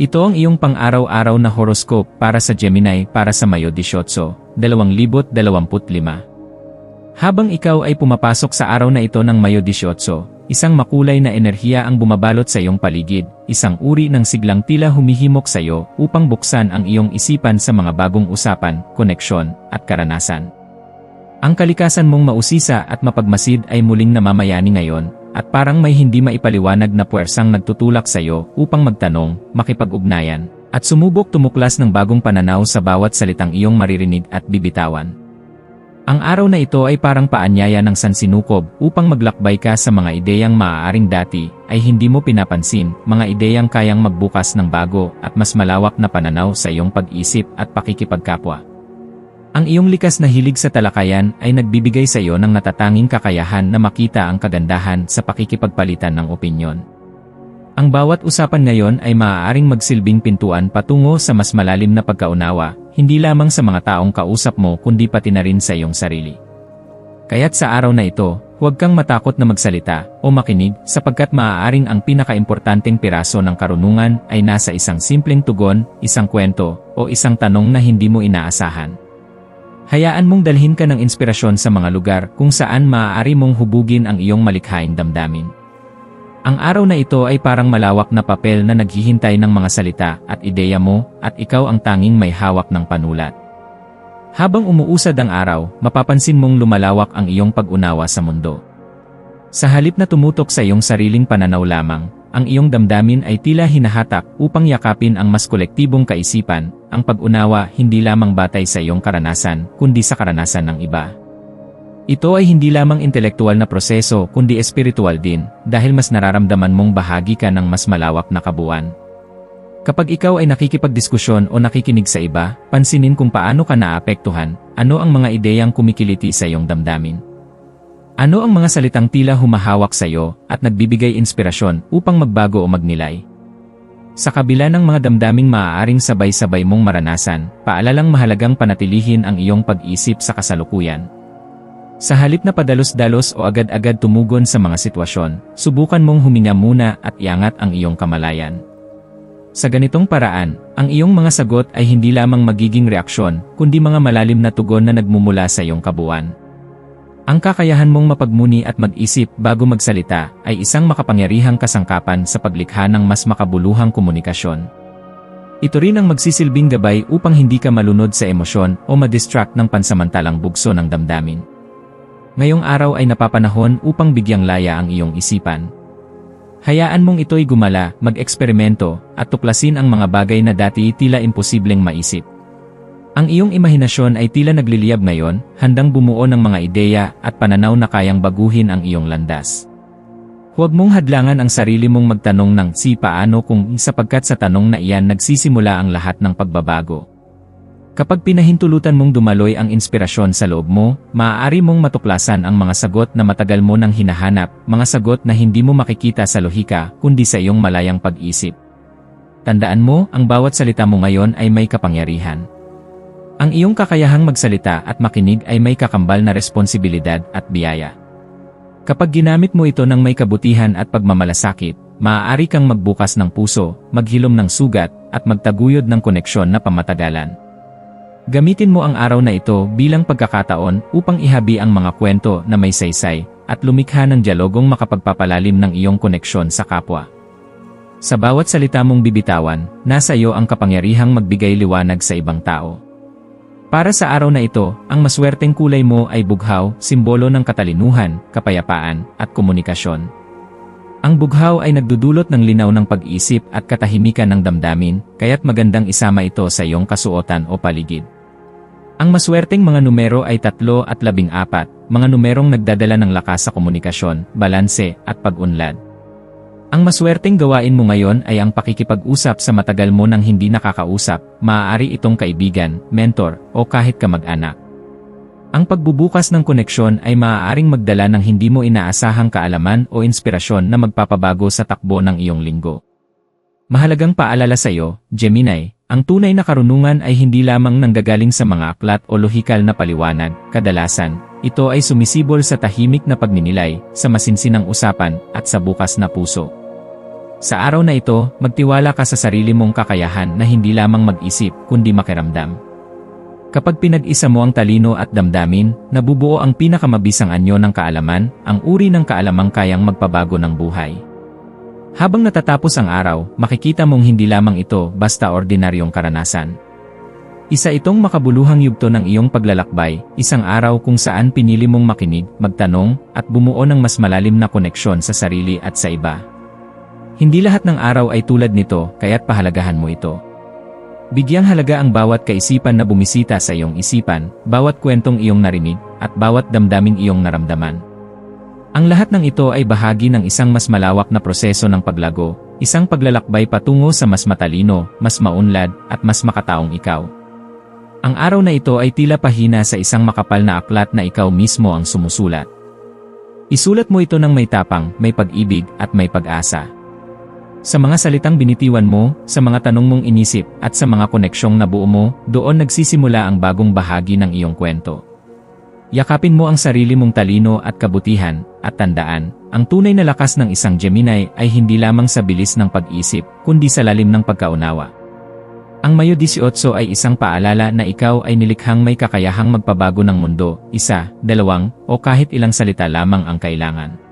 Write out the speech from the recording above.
Ito ang iyong pang-araw-araw na horoscope para sa Gemini para sa Mayo 18, 2025. Habang ikaw ay pumapasok sa araw na ito ng Mayo 18, isang makulay na enerhiya ang bumabalot sa iyong paligid, isang uri ng siglang tila humihimok sa iyo upang buksan ang iyong isipan sa mga bagong usapan, koneksyon, at karanasan. Ang kalikasan mong mausisa at mapagmasid ay muling namamayani ngayon, at parang may hindi maipaliwanag na puwersang nagtutulak sa iyo upang magtanong, makipag-ugnayan, at sumubok tumuklas ng bagong pananaw sa bawat salitang iyong maririnig at bibitawan. Ang araw na ito ay parang paanyaya ng sansinukob upang maglakbay ka sa mga ideyang maaaring dati ay hindi mo pinapansin, mga ideyang kayang magbukas ng bago at mas malawak na pananaw sa iyong pag-isip at pakikipagkapwa. Ang iyong likas na hilig sa talakayan ay nagbibigay sa iyo ng natatanging kakayahan na makita ang kagandahan sa pakikipagpalitan ng opinyon. Ang bawat usapan ngayon ay maaaring magsilbing pintuan patungo sa mas malalim na pagkaunawa, hindi lamang sa mga taong kausap mo kundi pati na rin sa iyong sarili. Kaya't sa araw na ito, huwag kang matakot na magsalita o makinig sapagkat maaaring ang pinakaimportanteng piraso ng karunungan ay nasa isang simpleng tugon, isang kwento, o isang tanong na hindi mo inaasahan. Hayaan mong dalhin ka ng inspirasyon sa mga lugar kung saan maaari mong hubugin ang iyong malikhaing damdamin. Ang araw na ito ay parang malawak na papel na naghihintay ng mga salita at ideya mo at ikaw ang tanging may hawak ng panulat. Habang umuusad ang araw, mapapansin mong lumalawak ang iyong pag-unawa sa mundo. Sa halip na tumutok sa iyong sariling pananaw lamang, ang iyong damdamin ay tila hinahatak upang yakapin ang mas kolektibong kaisipan, ang pag-unawa hindi lamang batay sa iyong karanasan, kundi sa karanasan ng iba. Ito ay hindi lamang intelektual na proseso kundi espiritual din, dahil mas nararamdaman mong bahagi ka ng mas malawak na kabuuan. Kapag ikaw ay nakikipagdiskusyon o nakikinig sa iba, pansinin kung paano ka naapektuhan, ano ang mga ideyang kumikiliti sa iyong damdamin. Ano ang mga salitang tila humahawak sa iyo at nagbibigay inspirasyon upang magbago o magnilay? Sa kabila ng mga damdaming maaaring sabay-sabay mong maranasan, paalalang mahalagang panatilihin ang iyong pag-isip sa kasalukuyan. Sa halip na padalos-dalos o agad-agad tumugon sa mga sitwasyon, subukan mong huminga muna at iangat ang iyong kamalayan. Sa ganitong paraan, ang iyong mga sagot ay hindi lamang magiging reaksyon, kundi mga malalim na tugon na nagmumula sa iyong kabuuan. Ang kakayahan mong mapagmuni at mag-isip bago magsalita ay isang makapangyarihang kasangkapan sa paglikha ng mas makabuluhang komunikasyon. Ito rin ang magsisilbing gabay upang hindi ka malunod sa emosyon o madistract ng pansamantalang bugso ng damdamin. Ngayong araw ay napapanahon upang bigyang laya ang iyong isipan. Hayaan mong ito'y gumala, mag-eksperimento, at tuklasin ang mga bagay na dati tila imposibleng maisip. Ang iyong imahinasyon ay tila nagliliyab ngayon, handang bumuo ng mga ideya at pananaw na kayang baguhin ang iyong landas. Huwag mong hadlangan ang sarili mong magtanong ng si paano kung sapagkat sa tanong na iyan nagsisimula ang lahat ng pagbabago. Kapag pinahintulutan mong dumaloy ang inspirasyon sa loob mo, maaari mong matuklasan ang mga sagot na matagal mo nang hinahanap, mga sagot na hindi mo makikita sa lohika kundi sa iyong malayang pag-isip. Tandaan mo, ang bawat salita mo ngayon ay may kapangyarihan. Ang iyong kakayahang magsalita at makinig ay may kakambal na responsibilidad at biyaya. Kapag ginamit mo ito ng may kabutihan at pagmamalasakit, maaari kang magbukas ng puso, maghilom ng sugat, at magtaguyod ng koneksyon na pamatagalan. Gamitin mo ang araw na ito bilang pagkakataon upang ihabi ang mga kwento na may saysay at lumikha ng dialogong makapagpapalalim ng iyong koneksyon sa kapwa. Sa bawat salita mong bibitawan, nasa iyo ang kapangyarihang magbigay liwanag sa ibang tao. Para sa araw na ito, ang maswerteng kulay mo ay bughaw, simbolo ng katalinuhan, kapayapaan, at komunikasyon. Ang bughaw ay nagdudulot ng linaw ng pag-isip at katahimikan ng damdamin, kaya't magandang isama ito sa iyong kasuotan o paligid. Ang maswerteng mga numero ay 3 at 14, mga numerong nagdadala ng lakas sa komunikasyon, balanse, at pag-unlad. Ang maswerteng gawain mo ngayon ay ang pakikipag-usap sa matagal mo nang hindi nakakausap, maaari itong kaibigan, mentor, o kahit kamag-anak. Ang pagbubukas ng koneksyon ay maaaring magdala ng hindi mo inaasahang kaalaman o inspirasyon na magpapabago sa takbo ng iyong linggo. Mahalagang paalala sa iyo, Gemini, ang tunay na karunungan ay hindi lamang nanggagaling sa mga aklat o lohikal na paliwanag, kadalasan, ito ay sumisibol sa tahimik na pagninilay, sa masinsinang usapan, at sa bukas na puso. Sa araw na ito, magtiwala ka sa sarili mong kakayahan na hindi lamang mag-isip, kundi makiramdam. Kapag pinag-isa mo ang talino at damdamin, nabubuo ang pinakamabisang anyo ng kaalaman, ang uri ng kaalamang kayang magpabago ng buhay. Habang natatapos ang araw, makikita mong hindi lamang ito basta ordinaryong karanasan. Isa itong makabuluhang yugto ng iyong paglalakbay, isang araw kung saan pinili mong makinig, magtanong, at bumuo ng mas malalim na koneksyon sa sarili at sa iba. Hindi lahat ng araw ay tulad nito, kaya't pahalagahan mo ito. Bigyang halaga ang bawat kaisipan na bumisita sa iyong isipan, bawat kwentong iyong narinig, at bawat damdaming iyong naramdaman. Ang lahat ng ito ay bahagi ng isang mas malawak na proseso ng paglago, isang paglalakbay patungo sa mas matalino, mas maunlad, at mas makataong ikaw. Ang araw na ito ay tila pahina sa isang makapal na aklat na ikaw mismo ang sumusulat. Isulat mo ito ng may tapang, may pag-ibig, at may pag-asa. Sa mga salitang binitiwan mo, sa mga tanong mong inisip, at sa mga koneksyong nabuo mo, doon nagsisimula ang bagong bahagi ng iyong kwento. Yakapin mo ang sarili mong talino at kabutihan, at tandaan, ang tunay na lakas ng isang Gemini ay hindi lamang sa bilis ng pag-isip, kundi sa lalim ng pagkaunawa. Ang Mayo 18 ay isang paalala na ikaw ay nilikhang may kakayahang magpabago ng mundo, isa, dalawang, o kahit ilang salita lamang ang kailangan.